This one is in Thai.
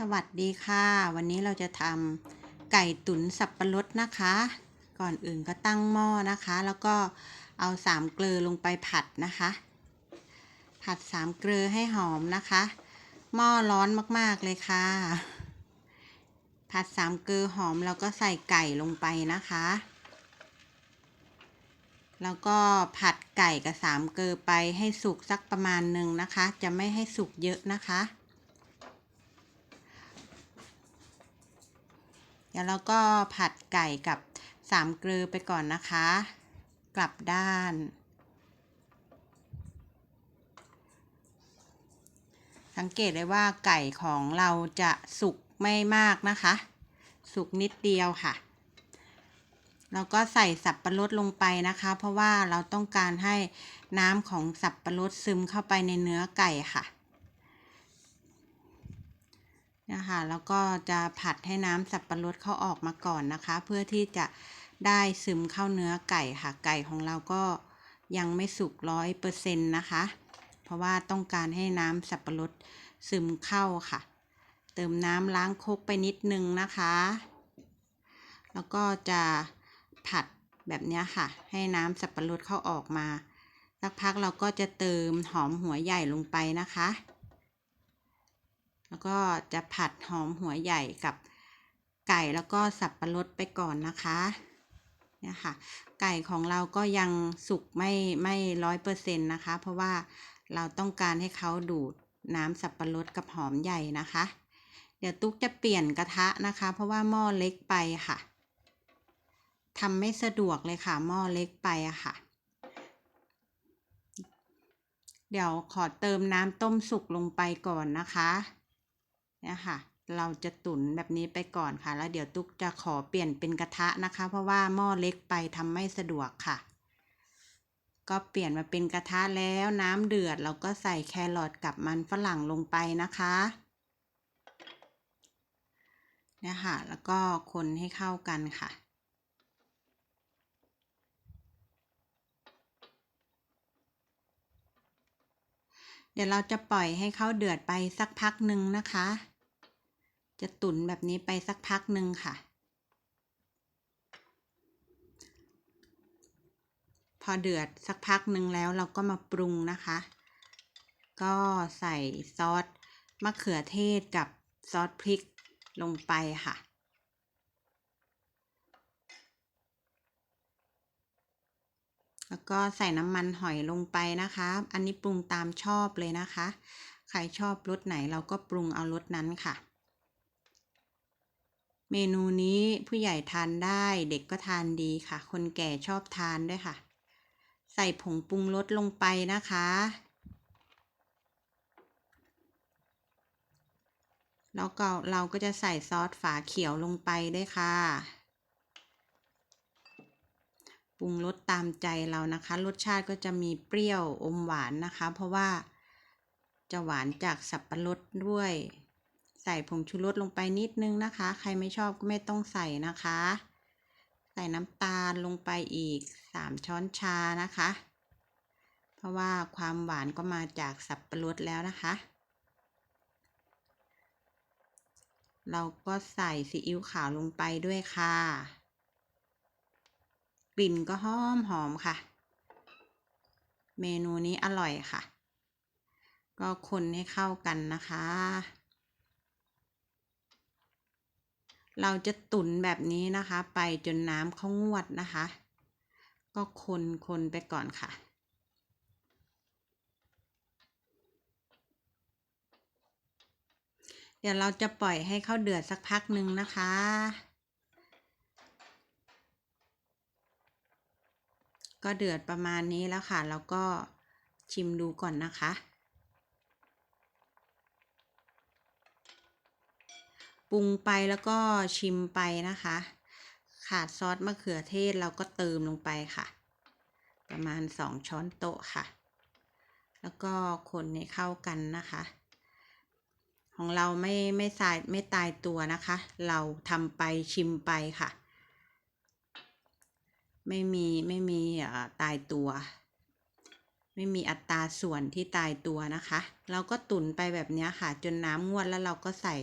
สวัสดีค่ะ วันนี้เราจะทำไก่ตุ๋นสับปะรดนะคะ ก่อนอื่นก็ตั้งหม้อนะคะ แล้วก็เอาสามเกลือลงไปผัดนะคะ ผัดสามเกลือให้หอมนะคะ หม้อร้อนมากๆเลยค่ะ ผัดสามเกลือหอมแล้วก็ใส่ไก่ลงไปนะคะ แล้วก็ผัดไก่กับสามเกลือไปให้สุกสักประมาณหนึ่งนะคะ จะไม่ให้สุกเยอะนะคะ ดี๋ยวเราก็ผัดไก่กับสามเกลือไปก่อนนะคะ กลับด้าน สังเกตได้ว่าไก่ของเราจะสุกไม่มากนะคะ สุกนิดเดียวค่ะ เราก็ใส่สับปะรดลงไปนะคะ เพราะว่าเราต้องการให้น้ำของสับปะรดซึมเข้าไปในเนื้อไก่ค่ะ นะคะแล้วก็จะผัดให้น้ำสับปะรดเข้าออกมาก่อนนะคะ เพื่อที่จะได้ซึมเข้าเนื้อไก่ค่ะ ไก่ของเราก็ยังไม่สุกร้อยเปอร์เซ็นต์นะคะ เพราะว่าต้องการให้น้ำสับปะรดซึมเข้าค่ะ เติมน้ำล้างคกไปนิดนึงนะคะ แล้วก็จะผัดแบบนี้ค่ะ ให้น้ำสับปะรดเข้าออกมา สักพักเราก็จะเติมหอมหัวใหญ่ลงไปนะคะ แล้วก็จะผัดหอมหัวใหญ่กับไก่แล้วก็สับปะรดไปก่อนนะคะเนี่ยค่ะ ไก่ของเราก็ยังสุกไม่ไม่ร้อยเปอร์เซ็นต์นะคะ เพราะว่าเราต้องการให้เขาดูดน้ำสับปะรดกับหอมใหญ่นะคะ เดี๋ยวตุ๊กจะเปลี่ยนกระทะนะคะ เพราะว่าหม้อเล็กไปค่ะทำไม่สะดวกเลยค่ะหม้อเล็กไปอะค่ะ เดี๋ยวขอเติมน้ำต้มสุกลงไปก่อนนะคะ นี่ยค่ะเราจะตุ๋นแบบนี้ไปก่อนค่ะ แล้วเดี๋ยวตุ๊กจะขอเปลี่ยนเป็นกระทะนะคะ เพราะว่าหม้อเล็กไปทำไม่สะดวกค่ะ ก็เปลี่ยนมาเป็นกระทะแล้วน้ำเดือด เราก็ใส่แครอทกับมันฝรั่งลงไปนะคะเนี่ยค่ะ แล้วก็คนให้เข้ากันค่ะเดี๋ยวเราจะปล่อยให้เขาเดือดไปสักพักหนึ่งนะคะ จะตุ๋นแบบนี้ไปสักพักหนึ่งค่ะ พอเดือดสักพักหนึ่งแล้วเราก็มาปรุงนะคะ ก็ใส่ซอสมะเขือเทศกับซอสพริกลงไปค่ะแล้วก็ใส่น้ำมันหอยลงไปนะคะ อันนี้ปรุงตามชอบเลยนะคะ ใครชอบรสไหนเราก็ปรุงเอารสนั้นค่ะ เมนูนี้ผู้ใหญ่ทานได้เด็กก็ทานดีค่ะ คนแก่ชอบทานด้วยค่ะ ใส่ผงปรุงรสลงไปนะคะ แล้วก็เราก็จะใส่ซอสฝาเขียวลงไปด้วยค่ะ ปรุงรสตามใจเรานะคะ รสชาติก็จะมีเปรี้ยวอมหวานนะคะ เพราะว่าจะหวานจากสับปะรดด้วย ใส่ผงชูรสลงไปนิดนึงนะคะ ใครไม่ชอบก็ไม่ต้องใส่นะคะ ใส่น้ำตาลลงไปอีกสามช้อนชานะคะ เพราะว่าความหวานก็มาจากสับปะรดแล้วนะคะ เราก็ใส่ซีอิ๊วขาวลงไปด้วยค่ะ กลิ่นก็หอมหอมค่ะ เมนูนี้อร่อยค่ะ ก็คนให้เข้ากันนะคะ เราจะตุ๋นแบบนี้นะคะ ไปจนน้ำเขางวดนะคะ ก็คนคนไปก่อนค่ะ เดี๋ยวเราจะปล่อยให้เขาเดือดสักพักหนึ่งนะคะ ก็เดือดประมาณนี้แล้วค่ะ แล้วก็ชิมดูก่อนนะคะ รุงไปแล้วก็ชิมไปนะคะ ขาดซอสมะเขือเทศเราก็เติมลงไปค่ะ ประมาณสองช้อนโต๊ะค่ะ แล้วก็คนให้เข้ากันนะคะ ของเราไม่ไม่ตายไม่ตายตัวนะคะ เราทำไปชิมไปค่ะ ไม่มีไม่มีตายตัวไม่มีอัตราส่วนที่ตายตัวนะคะ เราก็ตุ๋นไปแบบนี้ค่ะ จนน้ำงวดแล้วเราก็ใส่